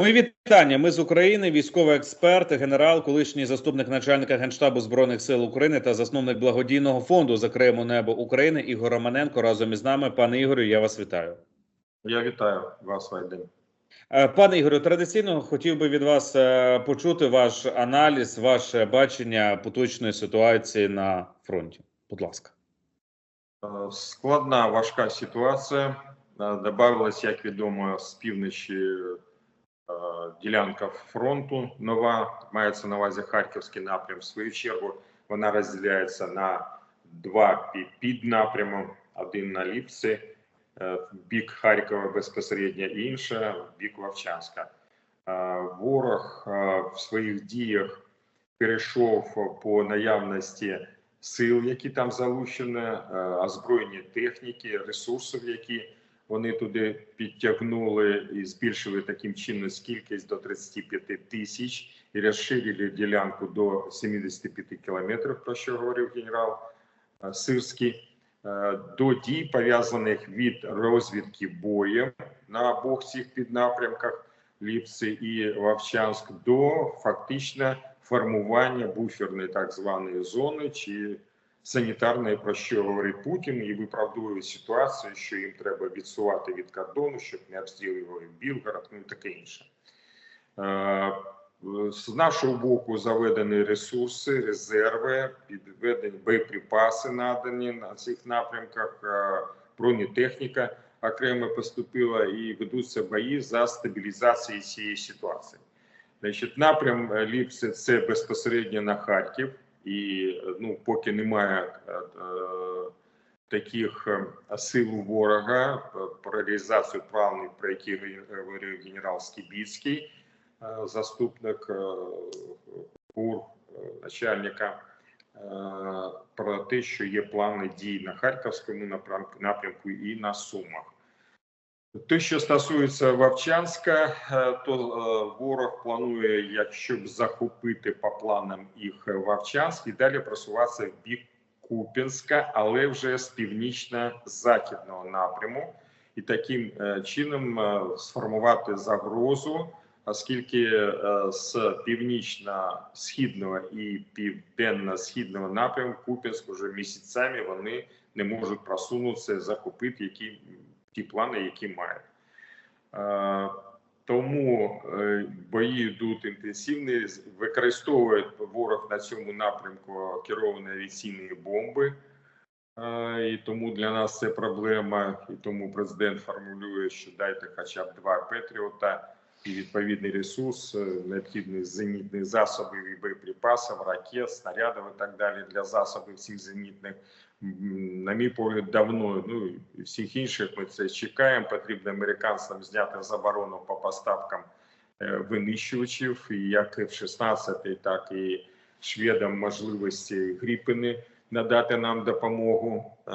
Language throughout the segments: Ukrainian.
Мої вітання. Ми з України, військовий експерт, генерал, колишній заступник начальника генштабу збройних сил України та засновник благодійного фонду «Закриємо небо України Ігор Романенко разом із нами. Пане Ігорю, я вас вітаю. Я вітаю вас, Вайден. Е, Пане Ігорю, традиційно хотів би від вас е, почути ваш аналіз, ваше бачення поточної ситуації на фронті. Будь ласка. Е, Складна важка ситуація. Добавилась, як відомо, з півночі ділянка фронту нова. Мається на увазі Харківський напрям. В свою чергу вона розділяється на два пі- піднапрями: один на Ліпці, е, бік Харкова безпосередньо і інше бік Вовчанська. Е, Ворог е, в своїх діях перейшов по наявності сил, які там залучені, е, озброєні техніки, ресурсів, які вони туди підтягнули і збільшили таким чином кількість до 35 тисяч і розширили ділянку до 75 кілометрів, про що говорив генерал е, Сирський. Е, До дій, пов'язаних від розвідки боєм на обох цих піднапрямках Ліпси і Вовчанськ, до фактично формування буферної так званої зони чи санітарної, про що говорить Путін, і виправдовує ситуацію, що їм треба відсувати від кордону, щоб не обстрілювали Білгород, ну і таке інше. Е, З нашого боку заведені ресурси, резерви, підведені боєприпаси надані на цих напрямках, е, бронетехніка окремо поступила і ведуться бої за стабілізацію цієї ситуації. Значить, напрям Ліпси це безпосередньо на Харків, і ну, поки немає е, е, таких е, сил ворога про реалізацію планів, про які говорив генерал Скібіцький, заступник ГУР, начальника, про те, що є плани дій на Харківському напрямку і на Сумах. Те, що стосується Вовчанська, е, то е, ворог планує, якщо б захопити по планам їх е, Вовчанськ і далі просуватися в бік Куп'янська, але вже з північно-західного напряму, і таким чином сформувати загрозу, оскільки з північно-східного і південно-східного напрямку Куп'янськ вже місяцями вони не можуть просунутися, захопити які ті плани, які мають. Е, Тому е, бої йдуть інтенсивні, використовують ворог на цьому напрямку керовані авіаційні бомби. Е, І тому для нас це проблема. І тому президент формулює, що дайте хоча б два Петріота і відповідний ресурс, е, необхідних зенітних засобів і боєприпасів, ракет, снарядів і так далі для засобів цих зенітних. На мій погляд, давно ну і всіх інших ми це чекаємо. Потрібно американцям зняти заборону по поставкам е, винищувачів, і як F-16, так і шведам можливості гріпини надати нам допомогу, е,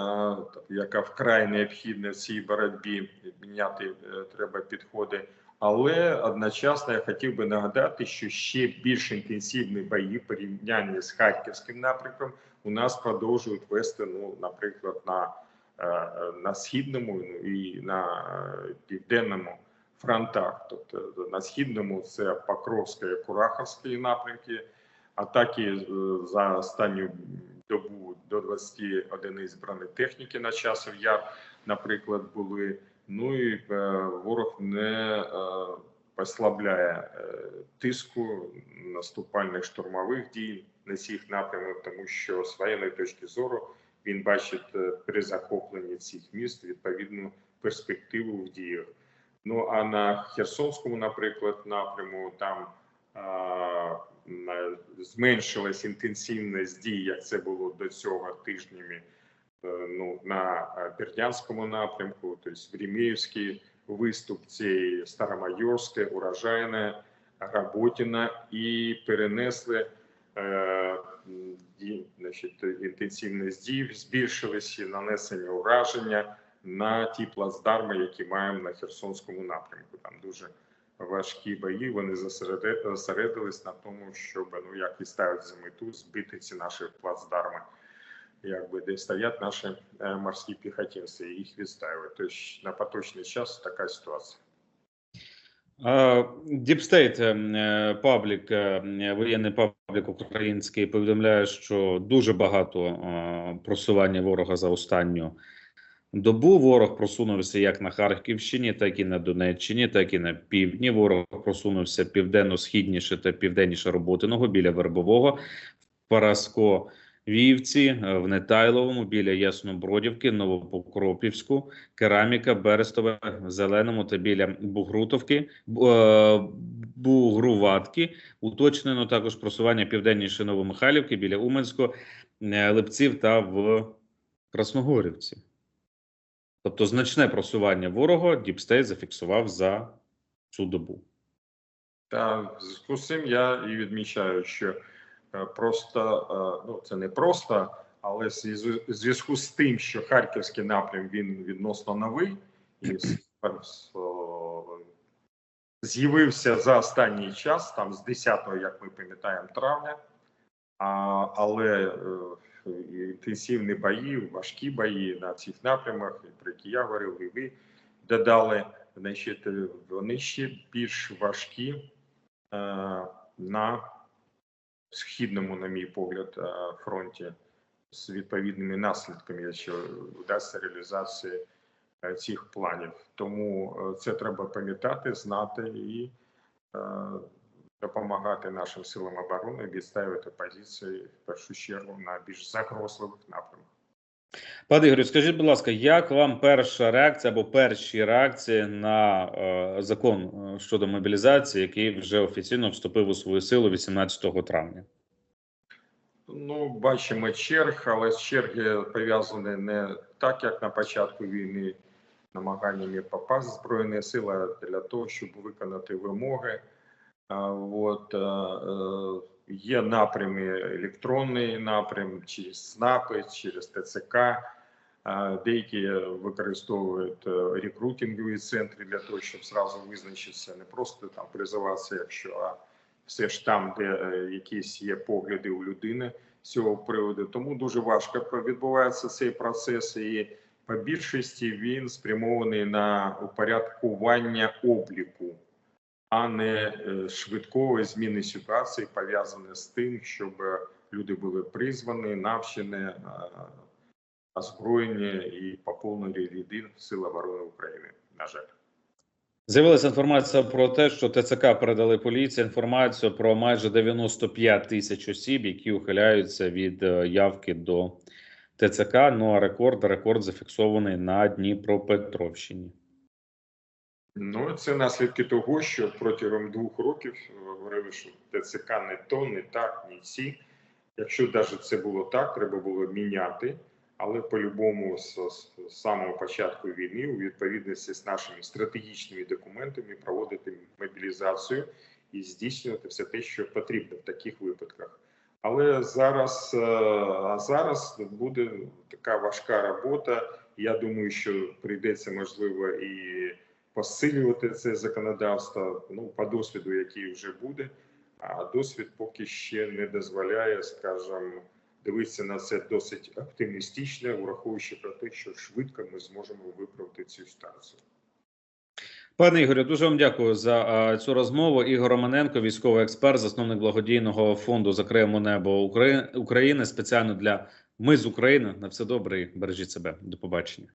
яка вкрай необхідна в цій боротьбі. Міняти треба підходи. Але одночасно я хотів би нагадати, що ще більш інтенсивні бої в порівнянні з харківським напрямком у нас продовжують вести, ну, наприклад, на, е, на східному ну, і на е, південному фронтах. Тобто на східному це Покровська і Кураховські напрямки, атаки за останню добу до 20 одиниць бронетехніки на часов яр, наприклад, були. Ну і е, ворог не е, послабляє е, тиску наступальних штурмових дій на цих напрямах, тому що з воєнної точки зору він бачить при захопленні цих міст відповідну перспективу в діях. Ну а на Херсонському, наприклад, напряму там а, зменшилась інтенсивність дій, як це було до цього тижнями. Е, Ну на е, Бердянському напрямку, тобто в Ріміївський виступ цієї Старомайорське, Урожайне, Работіна і перенесли е, значить, інтенсивність дій, збільшилися нанесення ураження на ті плацдарми, які маємо на Херсонському напрямку. Там дуже важкі бої. Вони зосереди- зосередились на тому, щоб ну як і ставить за мету збити ці наші плацдарми, якби де стоять наші е, морські піхотинці, їх відстаювати. Тобто на поточний час така ситуація. Діпстейт паблік, е, воєнний паблік український повідомляє, що дуже багато е, просування ворога за останню добу. Ворог просунувся як на Харківщині, так і на Донеччині, так і на півдні. Ворог просунувся південно-східніше та південніше Роботиного біля Вербового, в Параско. Вівці е, в Нетайловому біля Яснобродівки, Новопокропівську, Кераміка, Берестове, Зеленому та біля Бугрутовки, е, Бугруватки. Уточнено також просування південніше Новомихайлівки біля Уменського, е, Липців та в Красногорівці. Тобто значне просування ворога Діпстейт зафіксував за цю добу. Та з цим я і відмічаю, що просто е, ну це не просто, але зв'язку- з тим, що харківський напрям він відносно новий і з'явився за останній час, там з 10-го, як ми пам'ятаємо, травня. А, але е, інтенсивні бої, важкі бої на цих напрямах, про які я говорив, і ви додали, значить, е, вони ще більш важкі е, на східному, на мій погляд, е, фронті з відповідними наслідками, якщо вдасться реалізація е, цих планів. Тому е, це треба пам'ятати, знати і допомагати нашим силам оборони відставити позиції в першу чергу на більш загрозливих напрямках. Пане Ігорю, скажіть, будь ласка, як вам перша реакція або перші реакції на е, закон е, щодо мобілізації, який вже офіційно вступив у свою силу 18 травня? Ну, бачимо черг, але черги пов'язані не так, як на початку війни, намаганнями попасти Збройні сили а для того, щоб виконати вимоги. А, От, е, е, є напрями, електронний напрям, через СНАПи, через ТЦК. Деякі використовують е, рекрутингові центри для того, щоб зразу визначитися, не просто там призиватися, якщо а все ж там, де е, якісь є погляди у людини з цього приводу. Тому дуже важко відбувається цей процес, і по більшості він спрямований на упорядкування обліку, а не е, швидкої зміни ситуації, пов'язані з тим, щоб люди були призвані, навчені, е, озброєні і поповнені ряди Сил оборони України. На жаль. З'явилася інформація про те, що ТЦК передали поліції інформацію про майже 95 тисяч осіб, які ухиляються від е, явки до ТЦК. Ну а рекорд рекорд зафіксований на Дніпропетровщині. Ну, це наслідки того, що протягом двох років е, говорили, що ТЦК не то, не так, ні ці. Якщо навіть це було так, треба було міняти. Але по-любому з, з самого початку війни, у відповідності з нашими стратегічними документами, проводити мобілізацію і здійснювати все те, що потрібно в таких випадках. Але зараз, е, а зараз буде така важка робота. Я думаю, що прийдеться можливо і посилювати це законодавство. Ну по досвіду, який вже буде. А досвід поки ще не дозволяє, скажімо, дивитися на це досить оптимістично, враховуючи про те, що швидко ми зможемо виправити цю ситуацію. Пане Ігорю, дуже вам дякую за цю розмову. Ігор Романенко, військовий експерт, засновник благодійного фонду Закриємо небо Украї- України спеціально для ми з України. На все добре і бережіть себе. До побачення.